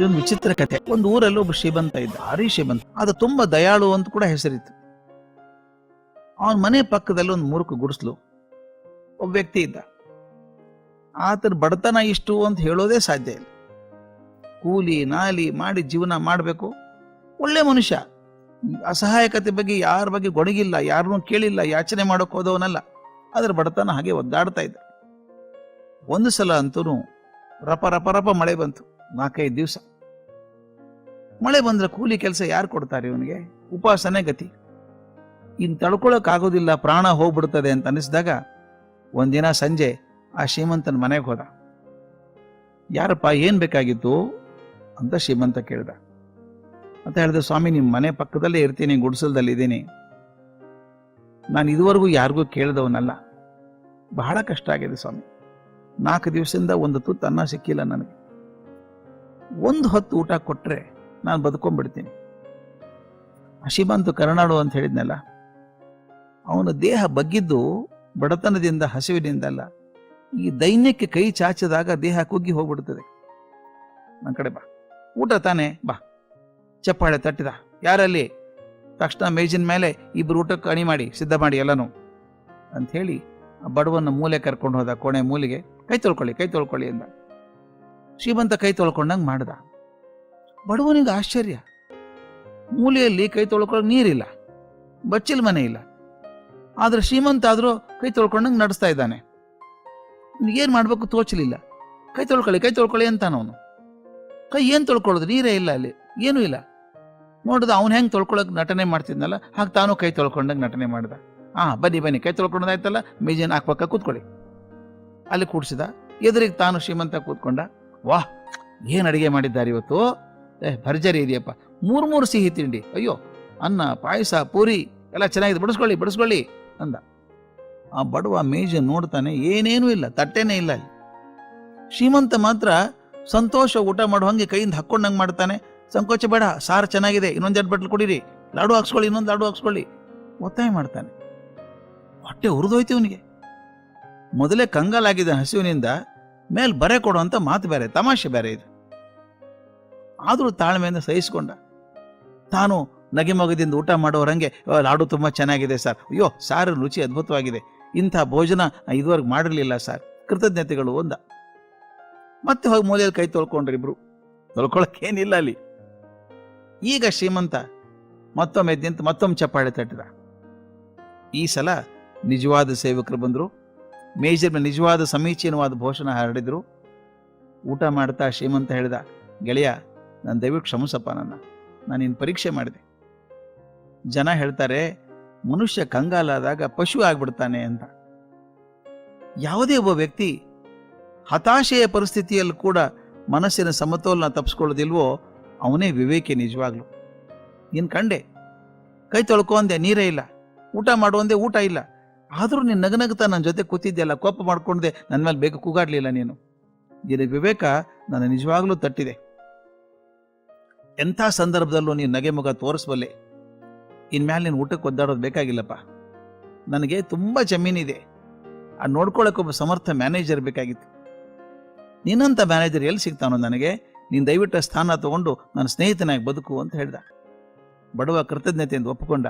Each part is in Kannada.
ಇದೊಂದು ವಿಚಿತ್ರ ಕಥೆ ಒಂದು ಊರಲ್ಲಿ ಒಬ್ಬ ಶ್ರೀಮಂತ ಇದ್ದ ಹರಿ ಶ್ರೀಮಂತ ಅದು ತುಂಬಾ ದಯಾಳು ಅಂತ ಕೂಡ ಹೆಸರಿತ್ತು. ಅವನ ಮನೆ ಪಕ್ಕದಲ್ಲಿ ಒಂದು ಮೂರ್ಖ ಗುಡಿಸ್ಲು. ಒಬ್ಬ ವ್ಯಕ್ತಿ ಇದ್ದ. ಆತನ ಬಡತನ ಇಷ್ಟು ಅಂತ ಹೇಳೋದೇ ಸಾಧ್ಯ ಇಲ್ಲ. ಕೂಲಿ, ನಾಲಿ ಮಾಡಿ ಜೀವನ ಮಾಡಬೇಕು. ಒಳ್ಳೆ ಮನುಷ್ಯ. ಅಸಹಾಯಕತೆ ಬಗ್ಗೆ ಯಾರ ಬಗ್ಗೆ ಗೊಣಗಿಲ್ಲ ಯಾರನ್ನೂ ಕೇಳಿಲ್ಲ, ಯಾಚನೆ ಮಾಡೋಕೆ ಹೋದವನಲ್ಲ. ಅದ್ರ ಬಡತನ ಹಾಗೆ ಒದ್ದಾಡ್ತಾ ಇದ್ದ. ಒಂದು ಸಲ ಅಂತೂ ರಪ ರಪ ರಪ ಮಳೆ ಬಂತು. ನಾಲ್ಕೈದು ದಿವಸ. ಮಳೆ ಬಂದ್ರೆ ಕೂಲಿ ಕೆಲಸ ಯಾರು ಕೊಡ್ತಾರೆ ಇವನಿಗೆ? ಉಪವಾಸನೇ ಗತಿ. ಇನ್ ತಳ್ಕೊಳಕ್ಕಾಗೋದಿಲ್ಲ ಪ್ರಾಣ ಹೋಗ್ಬಿಡ್ತದೆ ಅಂತ ಅನಿಸಿದಾಗ ಒಂದಿನ ಸಂಜೆ ಆ ಶ್ರೀಮಂತನ ಮನೆಗೆ ಹೋದ. ಯಾರಪ್ಪ, ಏನ್ ಬೇಕಾಗಿತ್ತು? ಅಂತ ಶ್ರೀಮಂತ ಕೇಳ್ದ. ಅಂತ ಹೇಳಿದೆ, ಸ್ವಾಮಿ ನಿಮ್ಮ ಮನೆ ಪಕ್ಕದಲ್ಲೇ ಇರ್ತೀನಿ, ಗುಡಿಸಲ್ದಲ್ಲಿ ಇದ್ದೀನಿ. ನಾನು ಇದುವರೆಗೂ ಯಾರಿಗೂ ಕೇಳಿದವನಲ್ಲ. ಬಹಳ ಕಷ್ಟ ಆಗಿದೆ ಸ್ವಾಮಿ. ನಾಲ್ಕು ದಿವಸದಿಂದ ಒಂದು ತುತ್ತು ಅನ್ನ ಸಿಕ್ಕಿಲ್ಲ ನನಗೆ. ಒಂದು ಹೊತ್ತು ಊಟ ಕೊಟ್ಟರೆ ನಾನು ಬದುಕೊಂಡ್ಬಿಡ್ತೀನಿ. ಹಸಿಬಂತು ಕರುನಾಡು ಅಂತ ಹೇಳಿದ್ನಲ್ಲ, ಅವನ ದೇಹ ಬಗ್ಗಿದ್ದು ಬಡತನದಿಂದ ಹಸಿವಿನಿಂದಲ್ಲ, ಈ ದೈನ್ಯಕ್ಕೆ ಕೈ ಚಾಚಿದಾಗ ದೇಹ ಕುಗ್ಗಿ ಹೋಗ್ಬಿಡ್ತದೆ. ನನ್ನ ಕಡೆ ಬಾ. ಊಟ ತಾನೇ, ಬಾ. ಚಪ್ಪಾಳೆ ತಟ್ಟಿದ. ಯಾರಲ್ಲಿ? ತಕ್ಷಣ ಮೇಜಿನ ಮೇಲೆ ಇಬ್ಬರು ಊಟಕ್ಕೆ ಅಣಿ ಮಾಡಿ, ಸಿದ್ಧ ಮಾಡಿ ಎಲ್ಲನೂ ಅಂತ ಹೇಳಿ ಆ ಬಡವನ್ನು ಮೂಲೆ ಕರ್ಕೊಂಡು ಹೋದ ಕೋಣೆ ಮೂಲೆಗೆ, ಕೈ ತೊಳ್ಕೊಳ್ಳಿ ಕೈ ತೊಳ್ಕೊಳ್ಳಿ ಅಂದ. ಶ್ರೀಮಂತ ಕೈ ತೊಳ್ಕೊಂಡಂಗೆ ಮಾಡ್ದ. ಬಡವನಿಗೆ ಆಶ್ಚರ್ಯ. ಮೂಲೆಯಲ್ಲಿ ಕೈ ತೊಳ್ಕೊಳ್ಳೋಕೆ ನೀರಿಲ್ಲ. ಬಚ್ಚಿಲ್ ಮನೆ ಇಲ್ಲ. ಆದ್ರೆ ಶ್ರೀಮಂತ ಆದ್ರೂ ಕೈ ತೊಳ್ಕೊಂಡಂಗೆ ನಡೆಸ್ತಾ ಇದ್ದಾನೆ. ಏನು ಮಾಡಬೇಕು ತೋಚಲಿಲ್ಲ. ಕೈ ತೊಳ್ಕೊಳ್ಳಿ ಕೈ ತೊಳ್ಕೊಳ್ಳಿ ಅಂತಾನವನು ಕೈ ಏನು ತೊಳ್ಕೊಳ್ಳೋದು? ನೀರೇ ಇಲ್ಲ ಅಲ್ಲಿ. ಏನೂ ಇಲ್ಲ. ನೋಡಿದ ಅವ್ನು ಹೆಂಗೆ ತೊಳ್ಕೊಳಕ್ ನಟನೆ ಮಾಡ್ತಿದ್ನಲ್ಲ, ಹಾಗೆ ತಾನು ಕೈ ತೊಳ್ಕೊಂಡಂಗೆ ನಟನೆ ಮಾಡ್ದ. ಹಾಂ ಬನ್ನಿ ಬನ್ನಿ, ಕೈ ತೊಳ್ಕೊಂಡಾಯ್ತಲ್ಲ ಮೇಜಿನ ಹಾಕ್ಬೇಕ ಕೂತ್ಕೊಳ್ಳಿ. ಅಲ್ಲಿ ಕೂಡ್ಸಿದ. ಎದುರಿಗೆ ತಾನು ಶ್ರೀಮಂತ ಕೂತ್ಕೊಂಡ. ವಾಹ್, ಏನ್ ಅಡುಗೆ ಮಾಡಿದ್ದಾರೆ ಇವತ್ತು? ಏ, ಭರ್ಜರಿ ಇದೆಯಪ್ಪ. ಮೂರು ಮೂರು ಸಿಹಿ ತಿಂಡಿ. ಅಯ್ಯೋ, ಅನ್ನ, ಪಾಯಸ, ಪೂರಿ, ಎಲ್ಲ ಚೆನ್ನಾಗಿದೆ. ಬಡಿಸ್ಕೊಳ್ಳಿ ಬಡಿಸ್ಕೊಳ್ಳಿ ಅಂದ. ಆ ಬಡವ ಮೇಜ ನೋಡ್ತಾನೆ, ಏನೇನೂ ಇಲ್ಲ, ತಟ್ಟೆನೇ ಇಲ್ಲ ಅಲ್ಲಿ. ಶ್ರೀಮಂತ ಮಾತ್ರ ಸಂತೋಷ ಊಟ ಮಾಡೋ ಹಂಗೆ ಕೈಯಿಂದ ಹಾಕ್ಕೊಂಡಂಗೆ ಮಾಡ್ತಾನೆ. ಸಂಕೋಚ ಬೇಡ, ಸಾರು ಚೆನ್ನಾಗಿದೆ, ಇನ್ನೊಂದು ಎರಡು ಬಟ್ಲು ಕುಡೀರಿ. ಲಾಡು ಹಾಕ್ಸ್ಕೊಳ್ಳಿ, ಇನ್ನೊಂದು ಲಾಡು ಹಾಕ್ಸ್ಕೊಳ್ಳಿ. ಒತ್ತಾಯ ಮಾಡ್ತಾನೆ. ಹೊಟ್ಟೆ ಉರಿದೋಯ್ತು ಅವನಿಗೆ ಮೊದಲೇ ಕಂಗಾಲಾಗಿದ್ದ ಹಸಿವಿನಿಂದ ಮೇಲ್ ಬರೆ ಕೊಡುವಂಥ ಮಾತು ಬೇರೆ ತಮಾಷೆ ಬೇರೆ ಇದು. ಆದರೂ ತಾಳ್ಮೆಯಿಂದ ಸಹಿಸಿಕೊಂಡ. ತಾನು ನಗೆಮಗದಿಂದ ಊಟ ಮಾಡೋರಂಗೆ "ಓ, ಲಾಡು ತುಂಬಾ ಚೆನ್ನಾಗಿದೆ ಸರ್. ಅಯ್ಯೋ ಸಾರು ರುಚಿ ಅದ್ಭುತವಾಗಿದೆ. ಇಂಥ ಭೋಜನ ಇದುವರೆಗೆ ಮಾಡಿರಲಿಲ್ಲ ಸರ್. ಕೃತಜ್ಞತೆಗಳು ಒಂದ. ಮತ್ತೆ ಹೋಗಿ ಮೂಲೆಯಲ್ಲಿ ಕೈ ತೊಳ್ಕೊಂಡ್ರಿ ಇಬ್ರು. ತೊಳ್ಕೊಳಕ್ಕೇನಿಲ್ಲ ಅಲ್ಲಿ. ಈಗ ಶ್ರೀಮಂತ ಮತ್ತೊಮ್ಮೆ ನಿಂತು ಮತ್ತೊಮ್ಮೆ ಚಪ್ಪಾಳೆ ತಟ್ಟಿದ. ಈ ಸಲ ನಿಜವಾದ ಸೇವಕರು ಬಂದರು. ಮೇಜರ್ ನಿಜವಾದ ಸಮೀಚೀನವಾದ ಭೋಷಣ ಹರಡಿದ್ರು. ಊಟ ಮಾಡ್ತಾ ಶ್ರೀಮಂತ ಹೇಳಿದ, ಗೆಳೆಯ, ನಾನು ದಯವಿಟ್ಟು ಕ್ಷಮಿಸಪ್ಪ ನನ್ನ, ನಾನು ಇನ್ನು ಪರೀಕ್ಷೆ ಮಾಡಿದೆ. ಜನ ಹೇಳ್ತಾರೆ, ಮನುಷ್ಯ ಕಂಗಾಲಾದಾಗ ಪಶು ಆಗ್ಬಿಡ್ತಾನೆ ಅಂತ. ಯಾವುದೇ ಒಬ್ಬ ವ್ಯಕ್ತಿ ಹತಾಶೆಯ ಪರಿಸ್ಥಿತಿಯಲ್ಲಿ ಕೂಡ ಮನಸ್ಸಿನ ಸಮತೋಲನ ತಪ್ಪಿಸ್ಕೊಳ್ಳೋದಿಲ್ವೋ ಅವನೇ ವಿವೇಕಿ ನಿಜವಾಗ್ಲು. ನೀನು ಕಂಡೆ, ಕೈ ತೊಳ್ಕೊಂದೆ ನೀರೇ ಇಲ್ಲ. ಊಟ ಮಾಡುವಂದೆ ಊಟ ಇಲ್ಲ. ಆದರೂ ನೀನು ನಗನಗ್ತಾ ನನ್ನ ಜೊತೆ ಕೂತಿದ್ದೆಲ್ಲ ಕೋಪ ಮಾಡ್ಕೊಂಡೆ ನನ್ನ ಮೇಲೆ ಬೇಗ ಕೂಗಾಡ್ಲಿಲ್ಲ ನೀನು. ನಿನ್ನ ವಿವೇಕ ನನ್ನ ನಿಜವಾಗ್ಲೂ ತಟ್ಟಿದೆ. ಎಂಥ ಸಂದರ್ಭದಲ್ಲೂ ನೀನು ನಗೆ ಮುಗ ತೋರಿಸ್ಬಲ್ಲೆ. ಇನ್ಮೇಲೆ ನೀನು ಊಟಕ್ಕೆ ಒದ್ದಾಡೋದು ಬೇಕಾಗಿಲ್ಲಪ್ಪ. ನನಗೆ ತುಂಬ ಜಮೀನಿದೆ. ಆ ನೋಡ್ಕೊಳ್ಳೋಕೆ ಒಬ್ಬ ಸಮರ್ಥ ಮ್ಯಾನೇಜರ್ ಬೇಕಾಗಿತ್ತು. ನಿನ್ನಂಥ ಮ್ಯಾನೇಜರ್ ಎಲ್ಲಿ ಸಿಗ್ತಾನೋ ನನಗೆ, ನೀನು ದಯವಿಟ್ಟು ಸ್ಥಾನ ತಗೊಂಡು ನನ್ನ ಸ್ನೇಹಿತನಾಗಿ ಬದುಕು ಅಂತ ಹೇಳ್ದ. ಬಡವ ಕೃತಜ್ಞತೆಯಿಂದ ಒಪ್ಪಿಕೊಂಡ.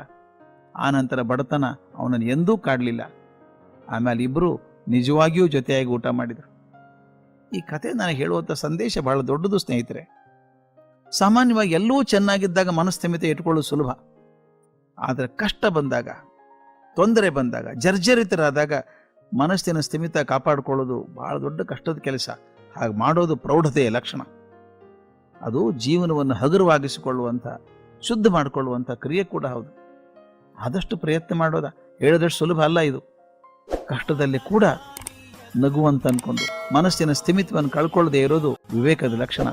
ಆ ನಂತರ ಬಡತನ ಅವನನ್ನು ಎಂದೂ ಕಾಡಲಿಲ್ಲ. ಆಮೇಲೆ ಇಬ್ಬರು ನಿಜವಾಗಿಯೂ ಜೊತೆಯಾಗಿ ಊಟ ಮಾಡಿದರು. ಈ ಕತೆ ನನಗೆ ಹೇಳುವಂಥ ಸಂದೇಶ ಬಹಳ ದೊಡ್ಡದು, ಸ್ನೇಹಿತರೆ. ಸಾಮಾನ್ಯವಾಗಿ ಎಲ್ಲವೂ ಚೆನ್ನಾಗಿದ್ದಾಗ ಮನಸ್ಥಿಮಿತೆ ಇಟ್ಕೊಳ್ಳೋದು ಸುಲಭ. ಆದರೆ ಕಷ್ಟ ಬಂದಾಗ, ತೊಂದರೆ ಬಂದಾಗ, ಜರ್ಜರಿತರಾದಾಗ ಮನಸ್ಸಿನ ಸ್ಥಿಮಿತ ಕಾಪಾಡಿಕೊಳ್ಳೋದು ಬಹಳ ದೊಡ್ಡ ಕಷ್ಟದ ಕೆಲಸ. ಹಾಗೆ ಮಾಡೋದು ಪ್ರೌಢತೆಯ ಲಕ್ಷಣ. ಅದು ಜೀವನವನ್ನು ಹಗುರವಾಗಿಸಿಕೊಳ್ಳುವಂಥ, ಶುದ್ಧ ಮಾಡಿಕೊಳ್ಳುವಂಥ ಕ್ರಿಯೆ ಕೂಡ ಹೌದು. ಆದಷ್ಟು ಪ್ರಯತ್ನ ಮಾಡೋದ. ಹೇಳಿದಷ್ಟು ಸುಲಭ ಅಲ್ಲ ಇದು. ಕಷ್ಟದಲ್ಲಿ ಕೂಡ ನಗುವಂತ ಅನ್ಕೊಂಡು ಮನಸ್ಸಿನ ಸ್ಥಿಮಿತವನ್ನು ಕಳ್ಕೊಳ್ಳದೆ ಇರೋದು ವಿವೇಕದ ಲಕ್ಷಣ.